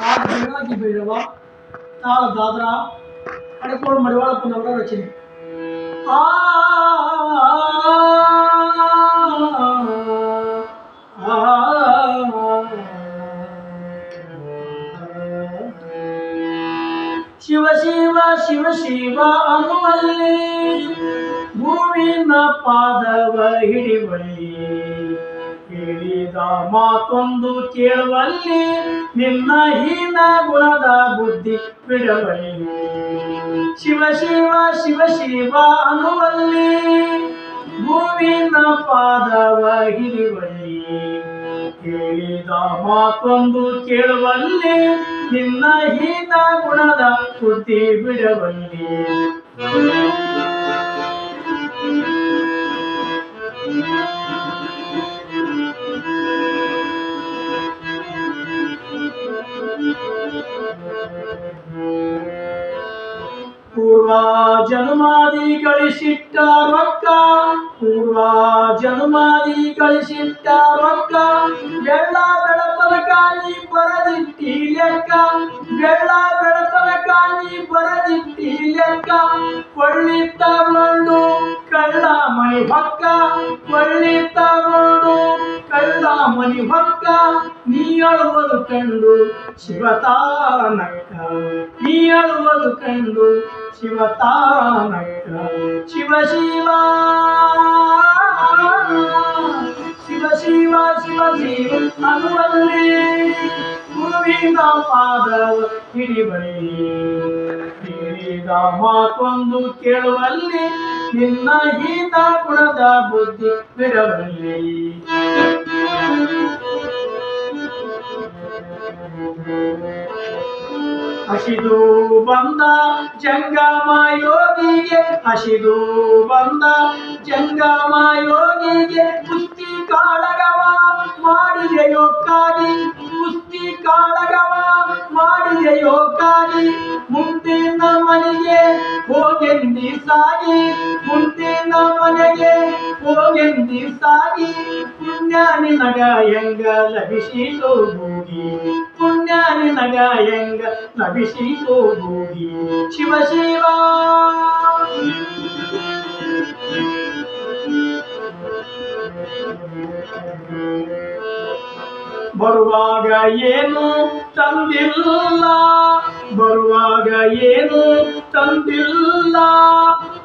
ಆಗ ಬೆಳಗಾಗಿ ಭೈರವ ತಾಳ ದಾದ್ರ ಅಡಕೋಳು ಮಡಿವಾಳಪ್ಪನವರ ರಚನೆ ಆ ಶಿವ ಶಿವ ಶಿವ ಶಿವ ಅನ್ನುವಲ್ಲಿ ಭೂಮಿನ ಪಾದವ ಹಿಡಿವಲ್ಲಿ ಹೇಳಿದ ಮಾತೊಂದು ಕೇಳುವಲ್ಲಿ ನಿನ್ನ ಹೀನ ಗುಣದ ಬುದ್ಧಿ ಬಿಡವಲ್ಲಿ ಶಿವ ಶಿವ ಶಿವ ಶಿವ ಅನ್ನುವಲ್ಲಿ ಭೂಮಿನ ಪಾದವ ಹಿಡಿವಲ್ಲಿ. ಕೇಳಿದ ಮಾತೊಂದು ಕೇಳುವಲ್ಲಿ ನಿನ್ನ ಹೀನ ಗುಣದ ಬುದ್ಧಿ ಬಿಡವಲ್ಲಿ ಪೂರ್ವ ಜನ್ಮಾದಿ ಗಳಿಸಿಟ್ಟ ರೊಕ್ಕ ಪೂರ್ವ ಜನ್ಮಾದಿ ಗಳಿಸಿಟ್ಟ ರೊಕ್ಕ ಬೆಳ್ಳ ಬೆಳತನ ಕಾಲಿ ಬರದಿಟ್ಟಿ ಲೆಕ್ಕ ಬೆಳ್ಳ ಬೆಳತನ ಕಾಲಿ ಬರದಿಟ್ಟಿ ಲೆಕ್ಕ ಒಳ್ಳಿ ತಗೊಂಡು ಕಳ್ಳ ಮಣಿ ಹೊಕ್ಕ ಒಳ್ಳಿ ತಗೊಂಡು ಮಣಿ ಹೊಕ್ಕ ನೀ ಅಳುವುದು ಕಂಡು ಶಿವತಾನಕ್ಕ ನೀ ಅಳುವುದು ಕಂಡು ಶಿವತಾನಕ್ಕ ಶಿವ ಶಿವ ಶಿವ ಶಿವ ಶಿವ ಶಿವ ಅನ್ನುವಲ್ಲಿ ಗುರುವಿನ ಪಾದವ ಹಿಡಿಬಳಿ ಹೇಳಿದ ಮಾತೊಂದು ಕೇಳುವಲ್ಲಿ ನಿನ್ನ ಗೀತ ಗುಣದ ಬುದ್ಧಿ ಬಿಡಬಲ್ಲಿ. ಹಸಿದು ಬಂದ ಜಂಗಮ ಯೋಗಿಗೆ ಹಸಿದು ಬಂದ ಜಂಗಮ ಯೋಗಿಗೆ ಕುಸ್ತಿ ಕಾಳಗವ ಮಾಡಿದೆ ಯೋಕ್ಕಾಗಿ ಕುಸ್ತಿ ಕಾಳಗವ ಮಾಡಿದೆ ಮುಂದಿನ ಮನೆಗೆ ಹೋಗೆಂದಿ ಸಾಗಿ ಮುಂದಿನ ಮನೆಗೆ ಹೋಗೆಂದಿ ಸಾಗಿ ಪುಣ್ಯ ನಿನಗ ಹೆಂಗ ಲಭಿಸಿತು ಭೂಗಿ ಪುಣ್ಯ ನಿನಗ ಹೆಂಗ ಲಭಿಸಿತು ಭೂಗಿ ಶಿವ ಶಿವ ಬರುವಾಗ ಏನು ತಂದಿಲ್ಲ ಬರುವಾಗ ಏನು ತಂದಿಲ್ಲ?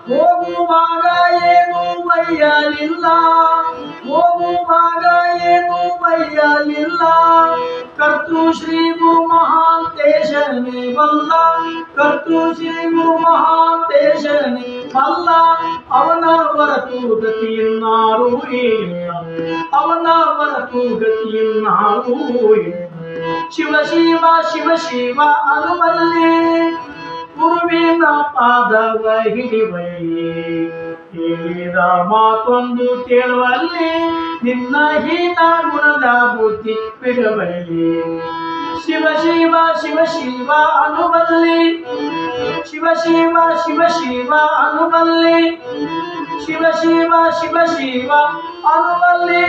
ಹೋಗುವಾಗ ಏನು ಬೈಯಲಿಲ್ಲ ಹೋಗುವಾಗ ಏನು ಬೈಯಲಿಲ್ಲ ಕರ್ತೃ ಶ್ರೀ ಗುರು ಮಹಾಂತೇಶನೇ ಬಲ್ಲ. ಕರ್ತೃ ಶ್ರೀ ಗುರು ಮಹಾಂತೇಶನೇ ಬಲ್ಲ. ಅವನ ಹೊರತು ಗತಿಯನ್ನಾರೂ ಇಲ್ಲ ಅವನ ಹೊರತು ಗತಿಯನ್ನಾರೂ ಇಲ್ಲ ಶಿವ ಶಿವ ಶಿವ ಶಿವ ಅನುಮಲ್ಲಿ ಗುರುವಿನ ಪಾದವ ಹಿಡಿವೈ ಹೇಳಿದ ಮಾತೊಂದು ಕೇಳುವಲ್ಲಿ ನಿನ್ನ ಹೀನ ಗುಣದ ಬುದ್ಧಿ ಬಿಡಬಲ್ಲಿ ಶಿವ ಶಿವ ಶಿವ ಶಿವ ಅನುಬಲ್ಲಿ ಶಿವ ಶಿವ ಶಿವ ಶಿವ ಅನುಬಲ್ಲಿ ಶಿವ ಶಿವ ಶಿವ ಶಿವ ಅನುಬಲ್ಲಿ